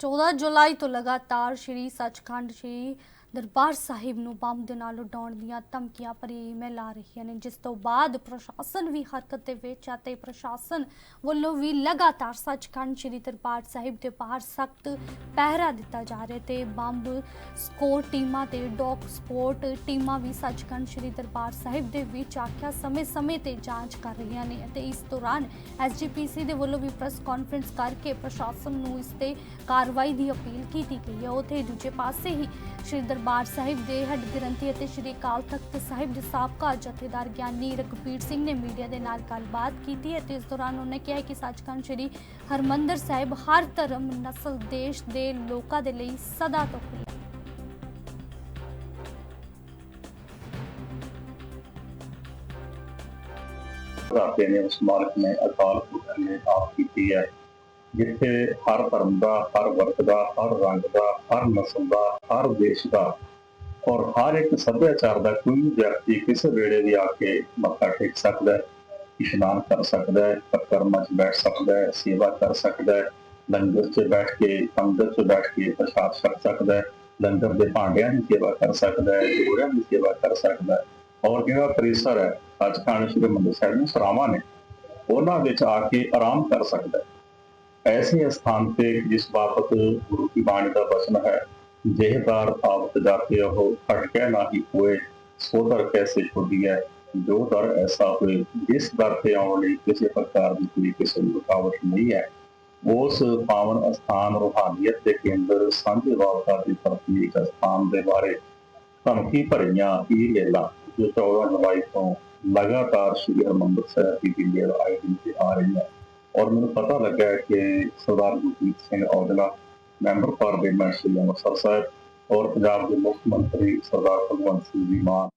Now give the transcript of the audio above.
14 ਜੁਲਾਈ ਤੋਂ ਲਗਾਤਾਰ ਸ਼੍ਰੀ ਸੱਚਖੰਡ ਸ਼੍ਰੀ ਦਰਬਾਰ ਸਾਹਿਬ ਨੂੰ ਬੰਬ ਦੇ ਨਾਲ ਉਡਾਉਣ ਦੀਆਂ ਧਮਕੀਆਂ ਭਰੀ ਈਮੇਲ ਆ ਰਹੀਆਂ ਨੇ, ਜਿਸ ਤੋਂ ਬਾਅਦ ਪ੍ਰਸ਼ਾਸਨ ਵੀ ਹਰਕਤ ਦੇ ਵਿੱਚ ਅਤੇ ਪ੍ਰਸ਼ਾਸਨ ਵੱਲੋਂ ਵੀ ਲਗਾਤਾਰ ਸੱਚਖੰਡ ਸ਼੍ਰੀ ਦਰਬਾਰ ਸਾਹਿਬ ਦੇ ਬਾਹਰ ਸਖਤ ਪਹਿਰਾ ਦਿੱਤਾ ਜਾ ਰਿਹਾ ਤੇ ਬੰਬ ਸਕੋਰ ਟੀਮਾਂ ਤੇ ਡੌਗ ਸਪੋਰਟ ਟੀਮਾਂ ਵੀ ਸੱਚਖੰਡ ਸ਼੍ਰੀ ਦਰਬਾਰ ਸਾਹਿਬ ਦੇ ਵਿੱਚ ਆਖਿਆ ਸਮੇਂ-ਸਮੇਂ ਤੇ ਜਾਂਚ ਕਰ ਰਹੀਆਂ ਨੇ ਅਤੇ ਇਸ ਦੌਰਾਨ ਐਸਜੀਪੀਸੀ ਦੇ ਵੱਲੋਂ ਵੀ ਪ੍ਰੈਸ ਕਾਨਫਰੰਸ ਕਰਕੇ ਪ੍ਰਸ਼ਾਸਨ ਨੂੰ ਇਸ ਤੇ ਕਾਰਵਾਈ ਦੀ ਅਪੀਲ ਕੀਤੀ ਗਈ ਹੈ। ਉਥੇ ਦੂਜੇ ਪਾਸੇ ਹੀ ਸ਼੍ਰੀ ਦਰਬਾਰ ਸਾਹਿਬ ਦੇ ਹੈੱਡ ਗ੍ਰੰਥੀ ਅਤੇ ਸ਼੍ਰੀ ਅਕਾਲ ਤਖਤ ਸਾਹਿਬ ਦੇ ਸਾਬਕਾ ਜਥੇਦਾਰ ਗਿਆਨੀ ਰਘਬੀਰ ਸਿੰਘ ਨੇ ਮੀਡੀਆ ਦੇ ਨਾਲ ਗੱਲਬਾਤ ਕੀਤੀ ਹੈ ਇਸ ਦੌਰਾਨ ਉਹਨੇ ਕਿਹਾ ਕਿ ਸੱਚਖੰਡ ਸ਼੍ਰੀ ਹਰਮੰਦਰ ਸਾਹਿਬ ਹਰ ਧਰਮ, ਨਸਲ, ਦੇਸ਼ ਦੇ ਲੋਕਾਂ ਦੇ ਲਈ ਸਦਾ ਤੋਂ ਖੁੱਲ੍ਹਾ ਹੈ। ਰਾਤੇ ਨੇ ਉਸ ਮਾਰਗ ਨੇ ਅਕਾਲ ਪੁਰਖ ਨੇ ਆਪ ਕੀਤੀ ਜਿੱਥੇ ਹਰ ਧਰਮ ਦਾ, ਹਰ ਵਰਗ ਦਾ, ਹਰ ਰੰਗ ਦਾ, ਹਰ ਨਸਲ ਦਾ, ਹਰ ਦੇਸ਼ ਦਾ ਔਰ ਹਰ ਇੱਕ ਸੱਭਿਆਚਾਰ ਦਾ ਕੋਈ ਵੀ ਵਿਅਕਤੀ ਕਿਸੇ ਵੇਲੇ ਵੀ ਆ ਕੇ ਮੱਥਾ ਟੇਕ ਸਕਦਾ ਹੈ, ਇਸ਼ਨਾਨ ਕਰ ਸਕਦਾ ਹੈ ਪਰਕਰਮਾ 'ਚ ਬੈਠ ਸਕਦਾ ਹੈ, ਸੇਵਾ ਕਰ ਸਕਦਾ ਹੈ, ਲੰਗਰ 'ਚ ਬੈਠ ਕੇ ਪੰਗਤ 'ਚ ਬੈਠ ਕੇ ਪ੍ਰਸ਼ਾਦ ਛਕ ਸਕਦਾ ਹੈ, ਲੰਗਰ ਦੇ ਭਾਂਡਿਆਂ ਦੀ ਸੇਵਾ ਕਰ ਸਕਦਾ ਹੈ, ਜੋੜਿਆਂ ਦੀ ਸੇਵਾ ਕਰ ਸਕਦਾ ਹੈ ਔਰ ਜਿਹੜਾ ਪਰਿਸਰ ਹੈ ਅੱਜ ਸੱਚਖੰਡ ਸ਼੍ਰੀ ਮੰਦਰ ਸਾਹਿਬ ਨੂੰ ਸਰਾਵਾਂ ਨੇ, ਉਹਨਾਂ ਵਿੱਚ ਆ ਕੇ ਆਰਾਮ ਕਰ ਸਕਦਾ ਹੈ। ਐਸੇ ਸਥਾਨ ਤੇ ਜਿਸ ਬਾਬਤ ਗੁਰੂ ਕੀ ਬਾਣੀ ਦਾ ਬਚਨ ਹੈ, ਜਿਹਦਾਰ ਆਵਤ ਜਾਤੇ ਉਹ ਫਟਕੇ ਨਾ ਹੀ ਹੋਏ, ਸੋ ਦਰ ਕੈਸੇ ਛੁੱਟੀ ਹੈ? ਜੋ ਦਰ ਐਸਾ ਹੋਏ ਜਿਸ ਦਰ ਤੇ ਆਉਣ ਲਈ ਕਿਸੇ ਪ੍ਰਕਾਰ ਦੀ ਕੋਈ ਕਿਸੇ ਨੂੰ ਰੁਕਾਵਟ ਨਹੀਂ ਹੈ। ਉਸ ਪਾਵਨ ਅਸਥਾਨ ਰੂਹਾਨੀਅਤ ਦੇ ਕੇਂਦਰ ਸਾਂਝੇ ਵਾਪਤਾ ਦੀ ਧਰਤੀ ਇੱਕ ਸਥਾਨ ਦੇ ਬਾਰੇ ਧਮਕੀ ਭਰੀਆਂ ਇਹ ਲੇਲਾ ਜੋ 14 ਜੁਲਾਈ ਤੋਂ ਲਗਾਤਾਰ ਸ਼੍ਰੀ ਹਰਿਮੰਦਰ ਸਾਹਿਬ ਦੀ ਵੀਡੀਓ ਆਈਡੀ ਤੇ ਆ ਰਹੀ ਹੈ ਔਰ ਮੈਨੂੰ ਪਤਾ ਲੱਗਾ ਕਿ ਸਰਦਾਰ ਗੁਰਜੀਤ ਸਿੰਘ ਔਜਲਾ, ਮੈਂਬਰ ਪਾਰਲੀਮੈਂਟ ਸ਼੍ਰੀ ਅੰਮ੍ਰਿਤਸਰ ਸਾਹਿਬ ਔਰ ਪੰਜਾਬ ਦੇ ਮੁੱਖ ਮੰਤਰੀ ਸਰਦਾਰ ਭਗਵੰਤ ਸਿੰਘ ਜੀ ਮਾਨ